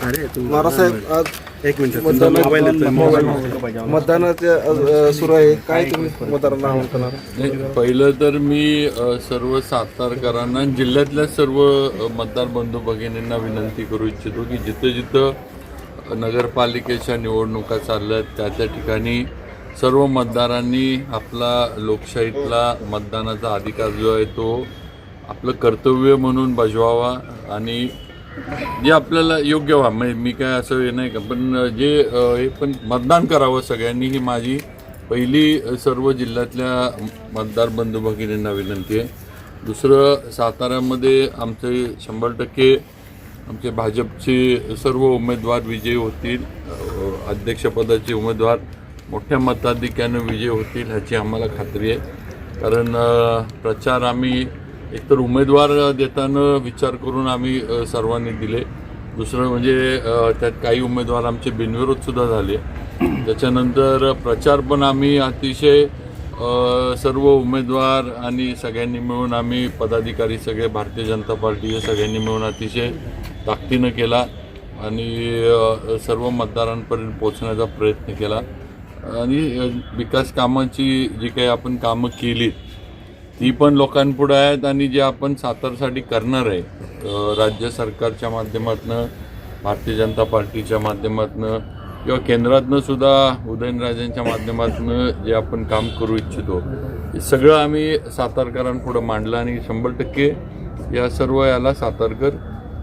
महाराजसाहेब आज एक मिनिट मतदानाचे सुरू आहे. काय तुम्ही मतदारांना आवाहन करणार नाही, पहिलं तर मी अ, सर्व सातारकरांना आणि जिल्ह्यातल्या सर्व अ, मतदार बंधू भगिनींना विनंती करू इच्छितो की जिथं जिथं नगरपालिकेच्या निवडणुका चालल्या आहेत त्या त्या ठिकाणी सर्व मतदारांनी आपला लोकशाहीतला मतदानाचा अधिकार जो आहे तो आपलं कर्तव्य म्हणून बजवावा आणि जे आपल्याला योग्य व्हा. म्हणजे मी काय असं हे नाही का पण जे हे पण मतदान करावं सगळ्यांनी ही माझी पहिली सर्व जिल्ह्यातल्या मतदार बंधू भगिनींना विनंती आहे. दुसरं साताऱ्यामध्ये आमचे शंभर टक्के आमचे भाजपचे सर्व उमेदवार विजयी होतील. अध्यक्षपदाचे उमेदवार मोठ्या मताधिक्यानं विजयी होतील ह्याची आम्हाला खात्री आहे. कारण प्रचार आम्ही एकतर उमेदवार देताना विचार करून आम्ही सर्वांनी दिले. दुसरं म्हणजे त्यात काही उमेदवार आमचे बिनविरोध सुद्धा झाले. त्याच्यानंतर प्रचार पण आम्ही अतिशय सर्व उमेदवार आणि सगळ्यांनी मिळून आम्ही पदाधिकारी सगळे भारतीय जनता पार्टी हे सगळ्यांनी मिळून अतिशय ताकदीनं केला आणि सर्व मतदारांपर्यंत पोहोचण्याचा प्रयत्न केला. आणि विकास कामाची जी काही आपण कामं केलीत ती पण लोकांपुढे आहेत आणि जे आपण सातारसाठी करणार आहे राज्य सरकारच्या माध्यमातनं भारतीय जनता पार्टीच्या माध्यमातनं किंवा केंद्रातनं सुद्धा उदयनराजेंच्या माध्यमातनं जे आपण काम करू इच्छितो हे सगळं आम्ही सातारकरांपुढं मांडलं आणि शंभर टक्के या सर्व याला सातारकर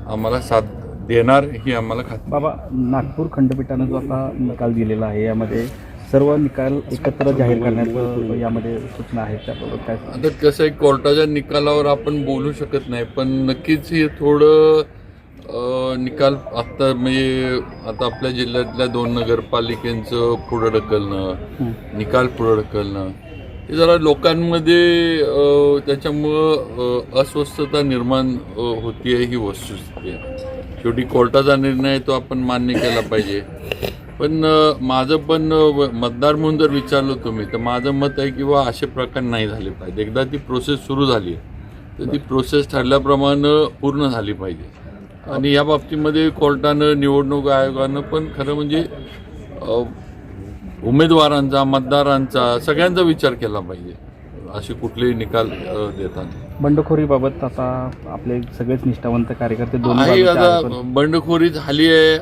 आम्हाला साथ देणार ही आम्हाला खात बाबा नागपूर खंडपीठानं जो आता निकाल दिलेला आहे यामध्ये सर्व निकाल एकत्र जाहीर करण्याचं यामध्ये सूचना आहेत त्याबाबत काय आता कसं आहे कोर्टाच्या निकालावर आपण बोलू शकत नाही पण नक्कीच हे थोडं निकाल आत्ता म्हणजे आता आपल्या जिल्ह्यातल्या दोन नगरपालिकेचं पुढं ढकलणं निकाल पुढं ढकलणं हे जरा लोकांमध्ये त्याच्यामुळं अस्वस्थता निर्माण होती आहे ही वस्तुस्थिती आहे. शेवटी कोर्टाचा निर्णय तो आपण मान्य केला पाहिजे. पण माझं पण मतदार म्हणून जर विचारलं तुम्ही तर माझं मत आहे की बा असे प्रकार नाही झाले पाहिजे. एकदा ती प्रोसेस सुरू झाली तर ती प्रोसेस ठरल्याप्रमाणे पूर्ण झाली पाहिजे. आणि या बाबतीमध्ये कोर्टानं निवडणूक आयोगानं पण खरं म्हणजे उमेदवारांचा मतदारांचा सगळ्यांचा विचार केला पाहिजे असे कुठलेही निकाल देताना. बंडखोरीबाबत आता आपले सगळेच निष्ठावंत कार्यकर्ते दोन आता बंडखोरी झाली आहे.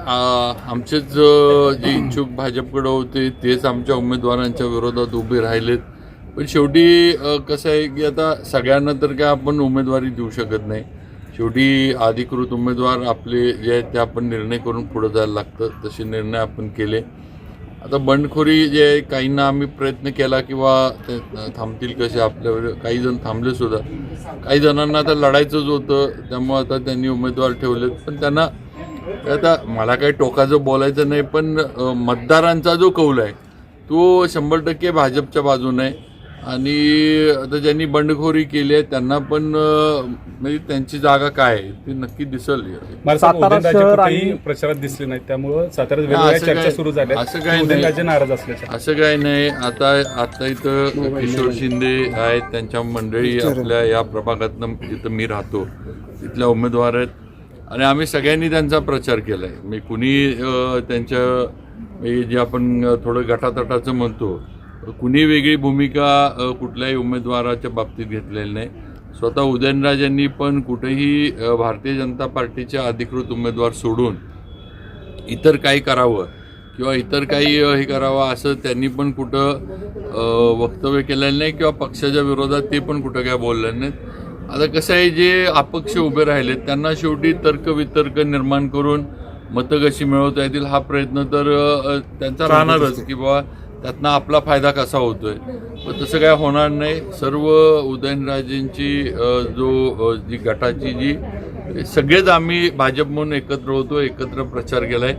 आमचेच जे इच्छुक भाजपकडे होते तेच आमच्या उमेदवारांच्या विरोधात उभे राहिलेत. पण शेवटी कसं आहे की आता सगळ्यांना तर काय आपण उमेदवारी देऊ शकत नाही. शेवटी अधिकृत उमेदवार आपले जे आहेत ते आपण निर्णय करून पुढे जायला लागतं. तसे निर्णय आपण केले. आता बंडखोरी जे आहे काहींना आम्ही प्रयत्न केला किंवा ते थांबतील कसे आपल्यावर काही जण थांबले सुद्धा. काही जणांना आता लढायचंच होतं त्यामुळे आता त्यांनी उमेदवार ठेवलेत. पण त्यांना आता मला काही टोकाचं बोलायचं नाही पण मतदारांचा जो कौल आहे तो शंभर टक्के भाजपच्या बाजूने आहे. आणि आता ज्यांनी बंडखोरी केली आहे त्यांना पण म्हणजे त्यांची जागा काय आहे ती नक्की दिसल प्रचारात दिसले त्यामुळं नाही, वेगवेगळ्या असं चर्चा काय- सुरू झाल्या असं काही नाही. नाराज असल्याच्या असं काही नाही. आता आता इथं किशोर शिंदे आहेत त्यांच्या मंडळी आपल्या या प्रभागातनं जिथं मी राहतो. तिथल्या उमेदवार आहेत. आणि आम्ही सगळ्यांनी त्यांचा प्रचार केला आहे मी कुणी त्यांच्या म्हणजे जे आपण थोडं गटातटाचं म्हणतो कुणी वेगळी भूमिका कुठल्याही उमेदवाराच्या बाबतीत घेतलेली नाही. स्वतः उदयनराजांनी पण कुठेही भारतीय जनता पार्टीचे अधिकृत उमेदवार सोडून इतर काही करावं किंवा इतर काही हे करावं असं त्यांनी पण कुठं वक्तव्य केलेलं नाही किंवा पक्षाच्या विरोधात ते पण कुठं काय बोललेलं नाहीत. आता कसं आहे जे अपक्ष उभे राहिलेत त्यांना शेवटी तर्कवितर्क निर्माण करून मतं कशी मिळवता येतील हा प्रयत्न तर त्यांचा राहणारच की बाबा त्यातनं आपला फायदा कसा होतोय? पण तसं काय होणार नाही. सर्व उदयनराजेंची जो जी गटाची जी सगळेच आम्ही भाजप म्हणून एकत्र होतो एकत्र प्रचार केलाय.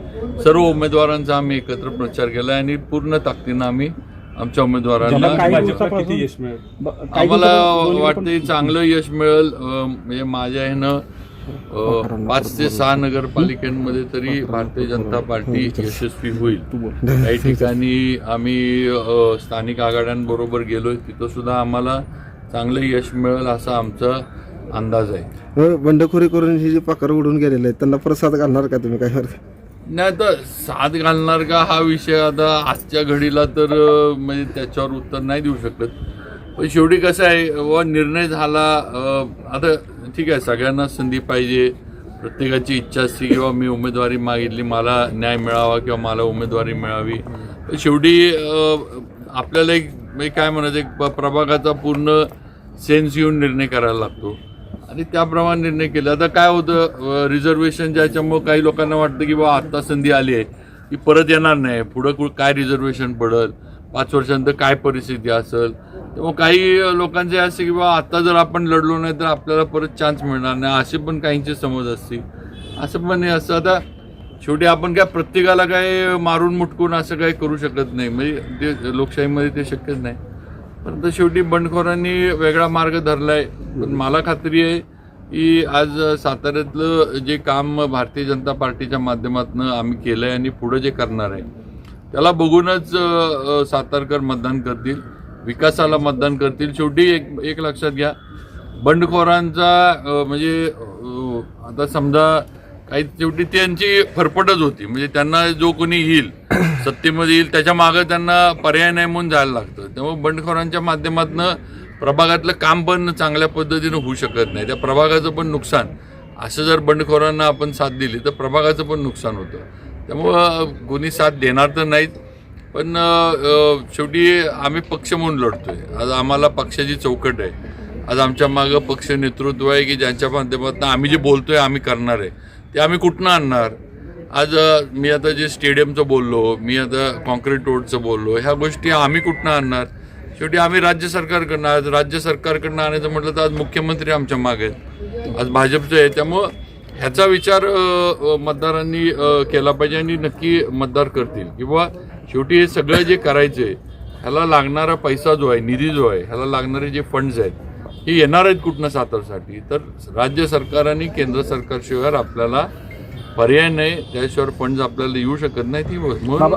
सर्व उमेदवारांचा आम्ही एकत्र प्रचार केलाय आणि पूर्ण ताकदीनं आम्ही आमच्या उमेदवारांना आम्हाला वाटतं चांगलं यश मिळेल. म्हणजे माझ्या ह्यानं पाच ते सहा नगरपालिकांमध्ये तरी भारतीय जनता पार्टी यशस्वी होईल. काही ठिकाणी आम्ही स्थानिक आघाड्यांबरोबर गेलोय तिथं सुद्धा आम्हाला चांगलं यश मिळेल असा आमचा अंदाज आहे. बंडखोरी करून ही जी पाकर उडून गेलेले आहेत त्यांना प्रसाद घालणार का तुम्ही? काय नाही तर साथ घालणार का हा विषय आता आजच्या घडीला तर म्हणजे त्याच्यावर उत्तर नाही देऊ शकत. पण शेवटी कसं आहे व निर्णय झाला आता ठीक आहे सगळ्यांना संधी पाहिजे. प्रत्येकाची इच्छा असते किंवा मी उमेदवारी मागितली मला न्याय मिळावा किंवा मला उमेदवारी मिळावी. शेवटी आपल्याला एक म्हणजे काय म्हणायचं एक प- प्रभागाचा पूर्ण सेन्स घेऊन निर्णय करायला लागतो. आणि त्याप्रमाणे निर्णय केला. आता काय होतं रिझर्वेशन ज्याच्यामुळं काही लोकांना वाटतं की बाबा आत्ता संधी आली आहे. की परत येणार नाही. पुढं काय रिझर्वेशन पडेल? पाच वर्षानंतर काय परिस्थिती असेल? तेव्हा काही लोकांचे असे की बाबा आता जर आपण लढलो नाही तर आपल्याला परत चान्स मिळणार नाही असे पण काहींचे समज असतील. असं पण नाही असं आता शेवटी आपण काय प्रत्येकाला काय मारून मुटकून असं काही करू शकत नाही. म्हणजे ते लोकशाहीमध्ये ते शक्यच नाही. परंतु शेवटी बंडखोरांनी वेगळा मार्ग धरलाय. पण मला खात्री आहे की आज साताऱ्यातलं जे काम भारतीय जनता पार्टीच्या माध्यमातून आम्ही केलं आहे आणि पुढं जे करणार आहे त्याला बघूनच सातारकर मतदान करतील. विकासाला मतदान करतील. शेवटी एक एक लक्षात घ्या. बंडखोरांचा म्हणजे आता समजा काही शेवटी त्यांची फरफटच होती. म्हणजे त्यांना जो कोणी येईल सत्तेमध्ये येईल त्याच्या मागं त्यांना पर्याय नाही म्हणून जायला लागतं. त्यामुळे बंडखोरांच्या माध्यमातून प्रभागातलं काम पण चांगल्या पद्धतीनं होऊ शकत नाही. त्या प्रभागाचं पण नुकसान. असं जर बंडखोरांना आपण साथ दिली तर प्रभागाचं पण नुकसान होतं. त्यामुळं कोणी साथ देणार तर नाहीत. पण शेवटी आम्ही पक्ष म्हणून लढतोय. आज आम्हाला पक्षाची चौकट आहे. आज आमच्या मागं पक्ष नेतृत्व आहे की ज्यांच्या माध्यमातून आम्ही जे बोलतोय आम्ही करणार आहे. ते आम्ही कुठनं आणणार? आज मी आता जे स्टेडियमचं बोललो मी आता कॉन्क्रीट रोडचं बोललो ह्या गोष्टी आम्ही कुठनं आणणार? शेवटी आम्ही राज्य सरकारकडनं आज राज्य सरकारकडनं आणायचं म्हटलं तर आज मुख्यमंत्री आमच्या मागे आहेत. आज भाजपचं आहे. त्यामुळं ह्याचा विचार मतदारांनी केला पाहिजे आणि नक्की मतदार करतील. किंवा शेवटी हे सगळं जे करायचं आहे ह्याला लागणारा पैसा जो आहे निधी जो आहे ह्याला लागणारे जे फंड्स आहेत हे येणार आहेत कुठनं सातारसाठी? तर राज्य सरकार आणि केंद्र सरकारशिवाय आपल्याला पर्याय नाही. त्याशिवाय फंड्स आपल्याला येऊ शकत नाही ती म्हणून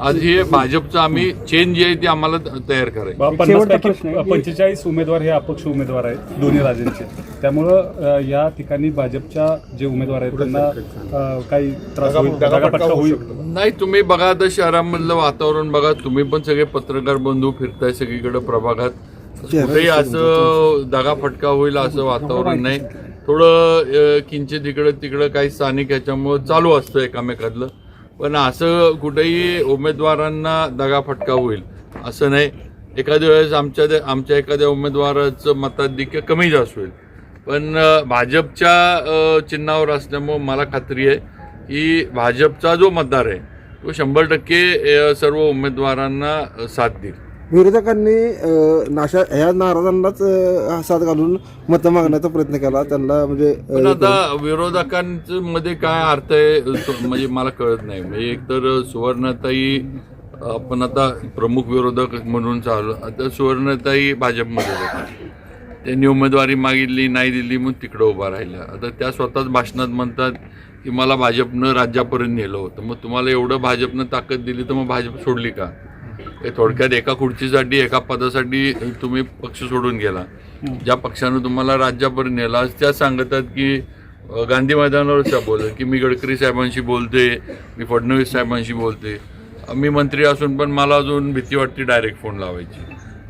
आज हे भाजपचं आम्ही चेंज जी आहे ती आम्हाला तयार करायची पंचेचाळीस उमेदवार हे अपक्ष उमेदवार आहेत दोन्ही राज्यांचे. त्यामुळं या ठिकाणी भाजपच्या जे उमेदवार आहेत त्यांना काही त्रास होईल नाही तुम्ही बघा आता शहरामधलं वातावरण बघा. तुम्ही पण सगळे पत्रकार बंधू फिरताय सगळीकडे प्रभागात. कुठेही असं दगा फटका होईल असं वातावरण नाही. थोडं किंचित इकडं तिकडं काही स्थानिक ह्याच्यामुळं चालू असतं एकामेकातलं. पण असं कुठेही उमेदवारांना दगा फटका होईल असं नाही. एखाद्या वेळेस आमच्या आमच्या एखाद्या उमेदवाराचं मताधिक्य कमी जास्त होईल. पण भाजपच्या चिन्हावर असल्यामुळं मला खात्री आहे की भाजपचा जो मतदार आहे तो शंभर टक्के सर्व उमेदवारांना साथ देईल. विरोधकांनी नाशा ह्या नाराजांनाच साथ घालून मतं मागण्याचा प्रयत्न केला. त्यांना म्हणजे पण आता विरोधकांचं मध्ये काय अर्थ आहे म्हणजे मला कळत नाही. म्हणजे एकतर सुवर्णताई आपण आता प्रमुख विरोधक म्हणून चालू आता सुवर्णताई भाजपमध्ये त्यांनी उमेदवारी मागितली नाही दिली मग तिकडं उभा राहिल्या. आता त्या स्वतःच भाषणात म्हणतात की मला भाजपनं राज्यापर्यंत नेलं होतं. मग तुम्हाला एवढं भाजपनं ताकद दिली तर मग भाजप सोडली का? हे थोडक्यात एका खुर्चीसाठी एका पदासाठी तुम्ही पक्ष सोडून गेला. ज्या पक्षानं तुम्हाला राज्यापर्यंत नेला त्या सांगतात की गांधी मैदानावरच बोलत की मी गडकरी साहेबांशी बोलते मी फडणवीस साहेबांशी बोलते. मी मंत्री असून पण मला अजून भीती वाटते डायरेक्ट फोन लावायची.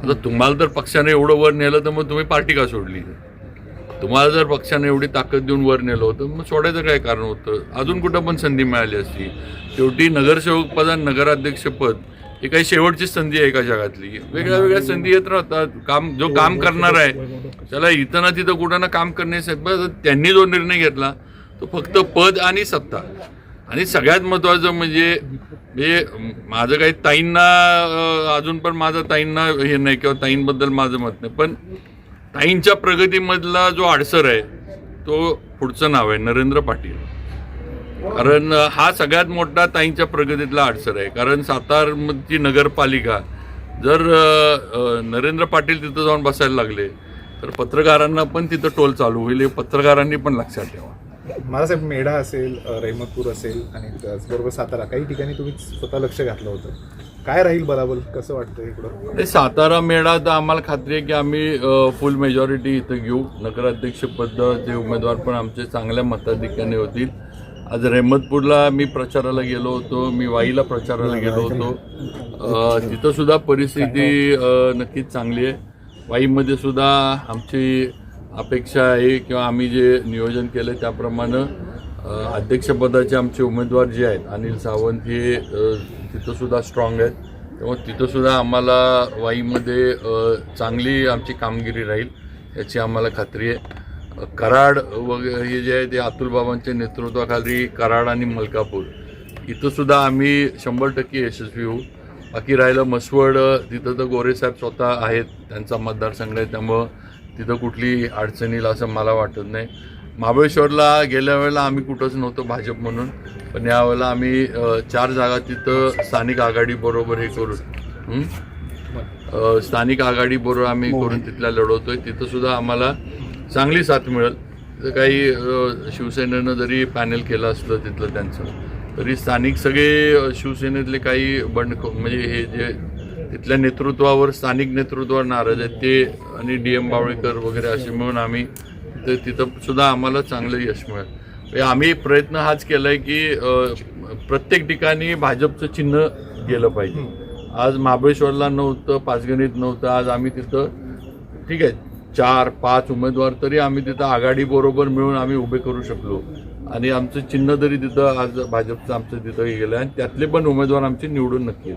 आता तुम्हाला तर पक्षाने एवढं वर नेलं तर मग तुम्ही पार्टी का सोडली? तुम्हाला जर पक्षाने एवढी ताकद देऊन वर नेलं होतं मग सोडायचं काय कारण होतं? अजून कुठं पण संधी मिळाली असती. शेवटी नगरसेवक पद आणि नगराध्यक्षपद ही काही शेवटची संधी आहे का जगातली? वेगळ्या वेगळ्या संधी येत राहतात. काम जो काम करणार आहे त्याला इथं ना तिथं कुठं ना काम करण्यासाठी बस त्यांनी जो निर्णय घेतला तो फक्त पद आणि सत्ता. आणि सगळ्यात महत्त्वाचं म्हणजे हे माझं काही ताईंना अजून पण माझं ताईंना हे नाही किंवा ताईंबद्दल माझं मत नाही. पण ताईंच्या प्रगतीमधला जो आडसर आहे तो पुढचं नाव आहे नरेंद्र पाटील. कारण हा सगळ्यात मोठा ताईंच्या प्रगतीतला अडसर आहे. कारण सातारची नगरपालिका जर नरेंद्र पाटील तिथं जाऊन बसायला लागले तर पत्रकारांना पण तिथं टोल चालू होईल. हे पत्रकारांनी पण लक्षात ठेवा. महाराजाहेब मेढा असेल अ, असेल आणि त्याचबरोबर सातारा काही ठिकाणी तुम्ही स्वतः लक्ष घातलं होतं. काय राहील बलाबल? कसं वाटतं इकडं? ते सातारा मेळा तर आम्हाला खात्री आहे की आम्ही फुल मेजॉरिटी इथं घेऊ. नगराध्यक्षपद जे उमेदवार पण आमचे चांगल्या मताधिक्याने होतील. आज रहमतपूरला मी प्रचाराला गेलो होतो मी वाईला प्रचाराला गेलो होतो. अ, तिथं सुद्धा परिस्थिती अ, नक्कीच चांगली आहे. वाईमध्ये सुद्धा आमची अपेक्षा आहे किंवा आम्ही जे नियोजन केलं त्याप्रमाणे अध्यक्षपदाचे आमचे उमेदवार जे आहेत अनिल सावंत हे तिथंसुद्धा स्ट्रॉंग आहेत. त्यामुळे तिथंसुद्धा आम्हाला वाईमध्ये चांगली आमची कामगिरी राहील याची आम्हाला खात्री आहे. कराड वगैरे हे जे आहे ते अतुलबाबांच्या नेतृत्वाखाली कराड आणि मलकापूर. इथंसुद्धा आम्ही शंभर टक्के यशस्वी होऊ. बाकी राहिलं मसवड तिथं तर गोरेसाहेब स्वतः आहेत त्यांचा मतदारसंघ आहे त्यामुळं तिथं कुठली अडचणीला असं मला वाटत नाही. महाबळेश्वरला गेल्या वेळेला आम्ही कुठंच नव्हतो भाजप म्हणून पण यावेळेला आम्ही चार जागा तिथं स्थानिक आघाडी बरोबर हे करून स्थानिक आघाडी बरोबर आम्ही करून तिथल्या लढवतोय. तिथं सुद्धा आम्हाला चांगली साथ मिळेल. तर काही शिवसेनेनं जरी पॅनल केलं असलं तिथलं त्यांचं तरी स्थानिक सगळे शिवसेनेतले काही बंड म्हणजे हे जे तिथल्या नेतृत्वावर स्थानिक नेतृत्वावर नाराज आहेत ते आणि डी एम बावळेकर वगैरे असे मिळून आम्ही तिथं तिथं सुद्धा आम्हाला चांगलं यश मिळेल. म्हणजे आम्ही प्रयत्न हाच केलाय की अ, प्रत्येक ठिकाणी भाजपचं चिन्ह गेलं पाहिजे. आज महाबळेश्वरला नव्हतं पाचगणीत नव्हतं आज आम्ही तिथं ठीक आहे चार पाच उमेदवार तरी आम्ही तिथं आघाडी बरोबर मिळून आम्ही उभे करू शकलो. आणि आमचं चिन्ह तरी तिथं आज भाजपचं आमचं तिथं गेलं आणि त्यातले पण उमेदवार आमचे निवडून नक्की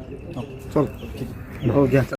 घ्या.